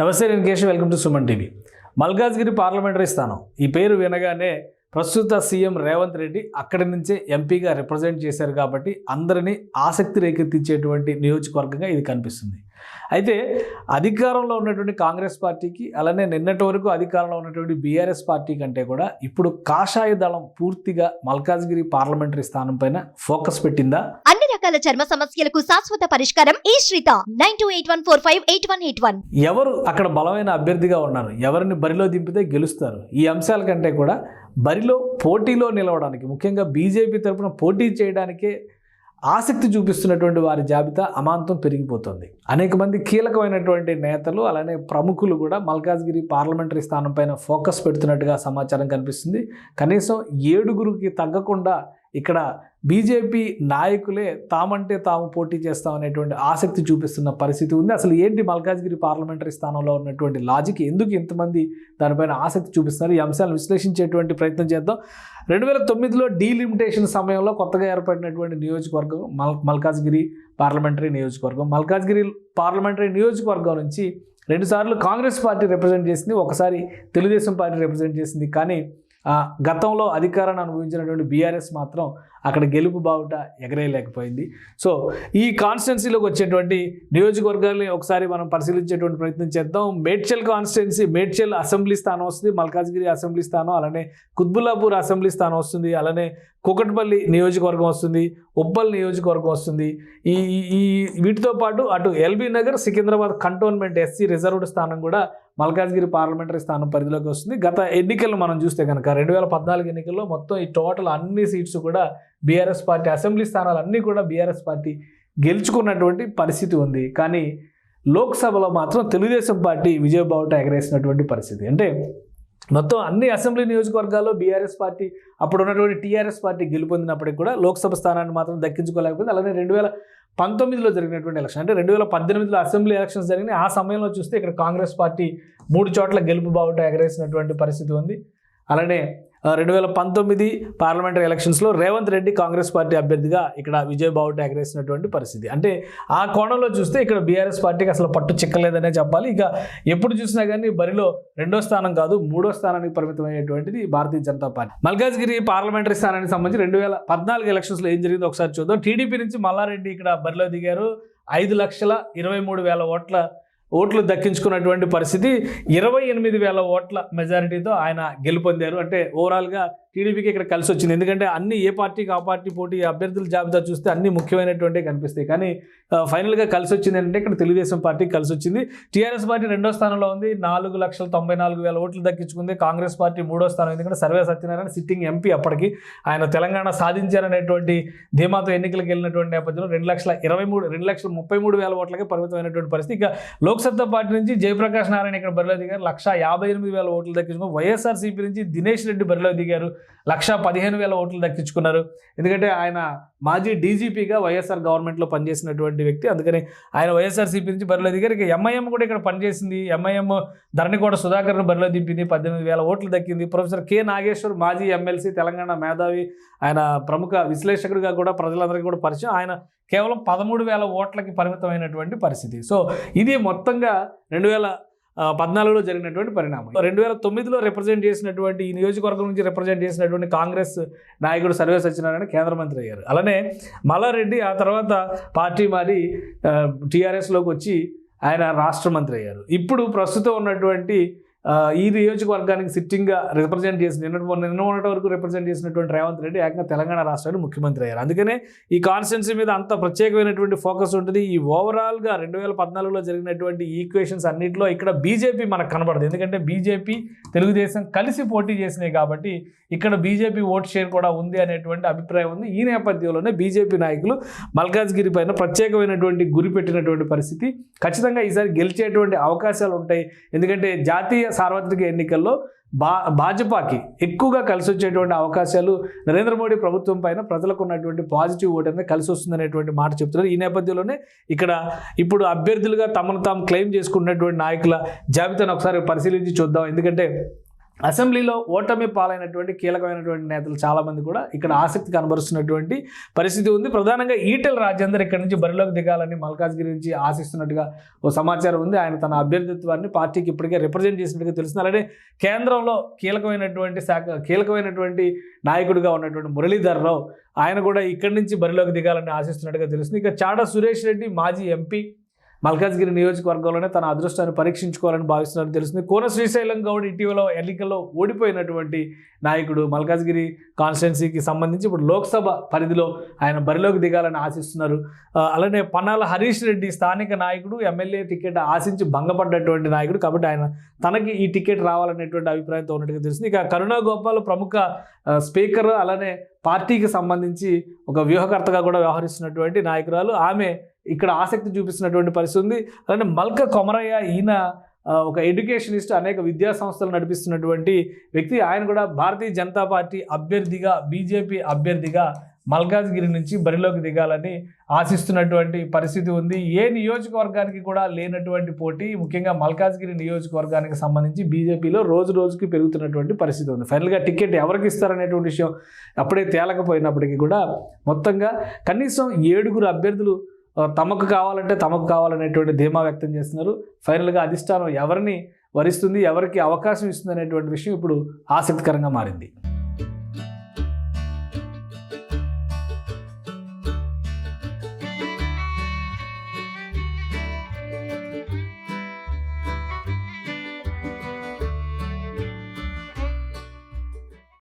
నమస్తే నేను Keshav. Welcome to Suman TV. Malkajgiri parliamentary స్థానం. ఈ పేరు వినగానే ప్రస్తుత సీఎం రేవంత్ రెడ్డి అక్కడి నుంచే ఎంపీగా రిప్రజెంట్ చేశారు కాబట్టి అందరినీ ఆసక్తి రేకెత్తించేటువంటి నియోజకవర్గంగా ఇది కనిపిస్తుంది. అయితే అధికారంలో ఉన్నటువంటి కాంగ్రెస్ పార్టీకి అలానే నిన్నటి వరకు అధికారంలో ఉన్నటువంటి బీఆర్ఎస్ పార్టీ కంటే కూడా ఇప్పుడు కాషాయ దళం పూర్తిగా మల్కాజ్గిరి పార్లమెంటరీ స్థానం పైన ఫోకస్ పెట్టిందా? అన్ని రకాల చర్మ సమస్యలకు శాశ్వత పరిష్కారం ఈ శ్రీత. Nine two eight one four five eight one eight one. ఎవరు అక్కడ బలమైన అభ్యర్థిగా ఉన్నారు? ఎవరిని బరిలో దింపితే గెలుస్తారు? ఈ అంశాల కంటే కూడా బరిలో పోటీలో నిలవడానికి ముఖ్యంగా బీజేపీ తరఫున పోటీ చేయడానికే ఆసక్తి చూపిస్తున్నటువంటి వారి జాబితా అమాంతం పెరిగిపోతుంది. అనేక మంది కీలకమైనటువంటి నేతలు అలానే ప్రముఖులు కూడా మల్కాజ్గిరి పార్లమెంటరీ స్థానం పైన ఫోకస్ పెడుతున్నట్టుగా సమాచారం కనిపిస్తుంది. కనీసం ఏడుగురికి తగ్గకుండా ఇక్కడ బీజేపీ నాయకులే తామంటే తాము పోటీ చేస్తామనేటువంటి ఆసక్తి చూపిస్తున్న పరిస్థితి ఉంది. అసలు ఏంటి మల్కాజ్గిరి పార్లమెంటరీ స్థానంలో ఉన్నటువంటి లాజిక్ ఎందుకు ఇంతమంది దానిపైన ఆసక్తి చూపిస్తున్నారు? ఈ అంశాలను విశ్లేషించేటువంటి ప్రయత్నం చేద్దాం. రెండు వేల తొమ్మిదిలో డీలిమిటేషన్ సమయంలో కొత్తగా ఏర్పడినటువంటి నియోజకవర్గం మల్ మల్కాజ్గిరి పార్లమెంటరీ నియోజకవర్గం. మల్కాజ్గిరి పార్లమెంటరీ నియోజకవర్గం నుంచి రెండుసార్లు కాంగ్రెస్ పార్టీ రిప్రజెంట్ చేసింది ఒకసారి తెలుగుదేశం పార్టీ రిప్రజెంట్ చేసింది. కానీ గతంలో అధికారాన్ని అనుభవించినటువంటి బీఆర్ఎస్ మాత్రం అక్కడ గెలుపు బావుట ఎగరేయలేకపోయింది. సో ఈ కాన్స్టిట్యున్సీలోకి వచ్చేటువంటి నియోజకవర్గాల్ని ఒకసారి మనం పరిశీలించేటువంటి ప్రయత్నం చేద్దాం. మేడ్చల్ కాన్స్టిట్యున్సీ మేడ్చల్ అసెంబ్లీ స్థానం వస్తుంది మల్కాజ్గిరి అసెంబ్లీ స్థానం అలానే కుత్బుల్లాపూర్ అసెంబ్లీ స్థానం వస్తుంది అలానే కుకట్పల్లి నియోజకవర్గం వస్తుంది ఉప్పల్ నియోజకవర్గం వస్తుంది. ఈ ఈ- ఈ వీటితో పాటు అటు L B Nagar Secunderabad cantonment S C reserved స్థానం కూడా మల్కాజ్గిరి పార్లమెంటరీ స్థానం పరిధిలోకి వస్తుంది. గత ఎన్నికలను మనం చూస్తే కనుక రెండు వేల పద్నాలుగు ఎన్నికల్లో మొత్తం ఈ టోటల్ అన్ని సీట్స్ కూడా బీఆర్ఎస్ పార్టీ అసెంబ్లీ స్థానాలు అన్నీ కూడా బీఆర్ఎస్ పార్టీ గెలుచుకున్నటువంటి పరిస్థితి ఉంది. కానీ లోక్సభలో మాత్రం తెలుగుదేశం పార్టీ విజయబావుట ఎగరేసినటువంటి పరిస్థితి. అంటే మొత్తం అన్ని అసెంబ్లీ నియోజకవర్గాల్లో బీఆర్ఎస్ పార్టీ అప్పుడు ఉన్నటువంటి టీఆర్ఎస్ పార్టీ గెలుపొందినప్పటికీ కూడా లోక్సభ స్థానాన్ని మాత్రం దక్కించుకోలేకపోయింది. అలానే రెండు వేల పంతొమ్మిదిలో జరిగినటువంటి ఎలక్షన్ అంటే రెండు వేల పద్దెనిమిదిలో అసెంబ్లీ ఎలక్షన్స్ జరిగినాయి. ఆ సమయంలో చూస్తే ఇక్కడ కాంగ్రెస్ పార్టీ మూడు చోట్ల గెలుపు బావుట ఎగరేసినటువంటి పరిస్థితి ఉంది. అలానే రెండు వేల పంతొమ్మిది పార్లమెంటరీ ఎలక్షన్స్లో రేవంత్ రెడ్డి కాంగ్రెస్ పార్టీ అభ్యర్థిగా ఇక్కడ విజయ్ బావుట ఎగరేసినటువంటి పరిస్థితి. అంటే ఆ కోణంలో చూస్తే ఇక్కడ బీఆర్ఎస్ పార్టీకి అసలు పట్టు చిక్కలేదనే చెప్పాలి. ఇక ఎప్పుడు చూసినా కానీ బరిలో రెండో స్థానం కాదు మూడో స్థానానికి పరిమితమయ్యేటువంటిది భారతీయ జనతా పార్టీ. మల్కాజ్గిరి పార్లమెంటరీ స్థానానికి సంబంధించి రెండు వేల పద్నాలుగు ఎలక్షన్స్లో ఏం జరిగిందో ఒకసారి చూద్దాం. టీడీపీ నుంచి మల్లారెడ్డి ఇక్కడ బరిలో దిగారు. ఐదు లక్షల ఇరవై మూడు వేల ఓట్ల ఓట్లు దక్కించుకున్నటువంటి పరిస్థితి. ఇరవై ఎనిమిది వేల ఓట్ల మెజారిటీతో ఆయన గెలుపొందారు. అంటే ఓవరాల్గా టీడీపీకి ఇక్కడ కలిసి వచ్చింది. ఎందుకంటే అన్ని ఏ పార్టీకి ఆ పార్టీ పోటీ అభ్యర్థుల జాబితా చూస్తే అన్ని ముఖ్యమైనటువంటి కనిపిస్తాయి. కానీ ఫైనల్గా కలిసి వచ్చింది ఏంటంటే ఇక్కడ తెలుగుదేశం పార్టీకి కలిసి వచ్చింది. టీఆర్ఎస్ పార్టీ రెండో స్థానంలో ఉంది. నాలుగు లక్షల తొంభై నాలుగు వేల ఓట్లు దక్కించుకుంది. కాంగ్రెస్ పార్టీ మూడో స్థానం. ఎందుకంటే సర్వే సత్యనారాయణ సిట్టింగ్ ఎంపీ అప్పటికి. ఆయన తెలంగాణ సాధించారనేటువంటి ధీమాతో ఎన్నికలకు వెళ్ళినటువంటి నేపథ్యంలో రెండు లక్షల ఇరవై మూడు రెండు లక్షల ముప్పై మూడు వేల ఓట్లకే పరిమితమైనటువంటి పరిస్థితి. ఇక లోక్సత్తా పార్టీ నుంచి జయప్రకాష్ నారాయణ ఇక్కడ బరిలో దిగారు. లక్ష యాభై ఎనిమిది వేల ఓట్లు దక్కించుకున్నారు. వైఎస్ఆర్సీపీ నుంచి దినేష్ రెడ్డి బరిలో దిగారు. లక్ష పదిహేను వేల ఓట్లు దక్కించుకున్నారు. ఎందుకంటే ఆయన మాజీ డీజీపీగా వైఎస్ఆర్ గవర్నమెంట్లో పనిచేసినటువంటి వ్యక్తి. అందుకని ఆయన వైఎస్ఆర్సీపీ నుంచి బరిలో దిగారు. ఇక ఎంఐఎం కూడా ఇక్కడ పనిచేసింది. ఎంఐఎం ధరణికోట సుధాకర్ను బరిలో దింపింది. పద్దెనిమిది వేల ఓట్లు దక్కింది. ప్రొఫెసర్ కె నాగేశ్వర్ మాజీ ఎమ్మెల్సీ తెలంగాణ మేధావి. ఆయన ప్రముఖ విశ్లేషకుడిగా కూడా ప్రజలందరికీ కూడా పరిచయం. ఆయన కేవలం పదమూడు వేల ఓట్లకి పరిమితమైనటువంటి పరిస్థితి. సో ఇది మొత్తంగా రెండు వేల పద్నాలుగులో జరిగినటువంటి పరిణామం. రెండు వేల తొమ్మిదిలో రిప్రజెంట్ చేసినటువంటి ఈ నియోజకవర్గం నుంచి రిప్రజెంట్ చేసినటువంటి కాంగ్రెస్ నాయకుడు సర్వే సత్యనారాయణ కేంద్ర మంత్రి అయ్యారు. అలానే మల్లారెడ్డి ఆ తర్వాత పార్టీ మారి టీఆర్ఎస్లోకి వచ్చి ఆయన రాష్ట్ర మంత్రి అయ్యారు. ఇప్పుడు ప్రస్తుతం ఉన్నటువంటి ఈ నియోజకవర్గానికి సిట్టింగ్గా రిప్రజెంట్ చేసిన నిన్న నిన్న మొన్నటి వరకు రిప్రజెంట్ చేసినటువంటి రేవంత్ రెడ్డి ఏకంగా తెలంగాణ రాష్ట్రానికి ముఖ్యమంత్రి అయ్యారు. అందుకనే ఈ కాన్స్టిట్యున్సీ మీద అంత ప్రత్యేకమైనటువంటి ఫోకస్ ఉంటుంది. ఈ ఓవరాల్గా రెండు వేల పద్నాలుగులో జరిగినటువంటి ఈక్వేషన్స్ అన్నింటిలో ఇక్కడ బీజేపీ మనకు కనబడదు. ఎందుకంటే బీజేపీ తెలుగుదేశం కలిసి పోటీ చేసినాయి కాబట్టి ఇక్కడ బీజేపీ ఓట్ షేర్ కూడా ఉంది అనేటువంటి అభిప్రాయం ఉంది. ఈ నేపథ్యంలోనే బీజేపీ నాయకులు మల్కాజ్గిరి పైన ప్రత్యేకమైనటువంటి గురి పెట్టినటువంటి పరిస్థితి. ఖచ్చితంగా ఈసారి గెలిచేటువంటి అవకాశాలు ఉంటాయి. ఎందుకంటే జాతీయ సార్వత్రిక ఎన్నికల్లో బా భాజపాకి ఎక్కువగా కలిసి వచ్చేటువంటి అవకాశాలు నరేంద్ర మోడీ ప్రభుత్వం పైన ప్రజలకు ఉన్నటువంటి పాజిటివ్ ఓట్ అనేది కలిసి వస్తుందనేటువంటి మాట చెప్తున్నారు. ఈ నేపథ్యంలోనే ఇక్కడ ఇప్పుడు అభ్యర్థులుగా తమను తాము క్లెయిమ్ చేసుకున్నటువంటి నాయకుల జాబితాను ఒకసారి పరిశీలించి చూద్దాం. ఎందుకంటే అసెంబ్లీలో ఓటమి పాలైనటువంటి కీలకమైనటువంటి నేతలు చాలామంది కూడా ఇక్కడ ఆసక్తి కనబరుస్తున్నటువంటి పరిస్థితి ఉంది. ప్రధానంగా ఈటెల రాజేందర్ ఇక్కడ నుంచి బరిలోకి దిగాలని మల్కాజ్గిరి నుంచి ఆశిస్తున్నట్టుగా ఓ సమాచారం ఉంది. ఆయన తన అభ్యర్థిత్వాన్ని పార్టీకి ఇప్పటికే రిప్రజెంట్ చేసినట్టుగా తెలుస్తుంది. అలాగే కేంద్రంలో కీలకమైనటువంటి శాఖ కీలకమైనటువంటి నాయకుడిగా ఉన్నటువంటి మురళీధర్ రావు ఆయన కూడా ఇక్కడి నుంచి బరిలోకి దిగాలని ఆశిస్తున్నట్టుగా తెలుస్తుంది. ఇక చాడ సురేష్ రెడ్డి మాజీ ఎంపీ మల్కాజ్గిరి నియోజకవర్గంలోనే తన అదృష్టాన్ని పరీక్షించుకోవాలని భావిస్తున్నారని తెలుస్తుంది. కోన శ్రీశైలం గౌడ్ ఇటీవల ఎన్నికల్లో ఓడిపోయినటువంటి నాయకుడు మల్కాజ్గిరి కాన్స్టిట్యున్సీకి సంబంధించి ఇప్పుడు లోక్సభ పరిధిలో ఆయన బరిలోకి దిగాలని ఆశిస్తున్నారు. అలానే పన్నాల హరీష్ రెడ్డి స్థానిక నాయకుడు ఎమ్మెల్యే టికెట్ ఆశించి భంగపడ్డటువంటి నాయకుడు కాబట్టి ఆయన తనకి ఈ టికెట్ రావాలనేటువంటి అభిప్రాయంతో ఉన్నట్టుగా తెలుస్తుంది. ఇక కరుణా గోపాల్ ప్రముఖ స్పీకర్ అలానే పార్టీకి సంబంధించి ఒక వ్యూహకర్తగా కూడా వ్యవహరిస్తున్నటువంటి నాయకురాలు. ఆమె ఇక్కడ ఆసక్తి చూపిస్తున్నటువంటి పరిస్థితి ఉంది. అలానే మల్క కొమరయ్య ఈయన ఒక ఎడ్యుకేషనిస్ట్ అనేక విద్యా సంస్థలు నడిపిస్తున్నటువంటి వ్యక్తి. ఆయన కూడా భారతీయ జనతా పార్టీ అభ్యర్థిగా బీజేపీ అభ్యర్థిగా మల్కాజ్గిరి నుంచి బరిలోకి దిగాలని ఆశిస్తున్నటువంటి పరిస్థితి ఉంది. ఏ నియోజకవర్గానికి కూడా లేనటువంటి పోటీ ముఖ్యంగా మల్కాజ్గిరి నియోజకవర్గానికి సంబంధించి బీజేపీలో రోజు రోజుకి పెరుగుతున్నటువంటి పరిస్థితి ఉంది. ఫైనల్గా టికెట్ ఎవరికి ఇస్తారనేటువంటి విషయం అప్పుడే తేలకపోయినప్పటికీ కూడా మొత్తంగా కనీసం ఏడుగురు అభ్యర్థులు తమకు కావాలంటే తమకు కావాలనేటువంటి ధీమా వ్యక్తం చేస్తున్నారు. ఫైనల్గా అధిష్టానం ఎవరిని వరిస్తుంది ఎవరికి అవకాశం ఇస్తుంది అనేటువంటి విషయం ఇప్పుడు ఆసక్తికరంగా మారింది.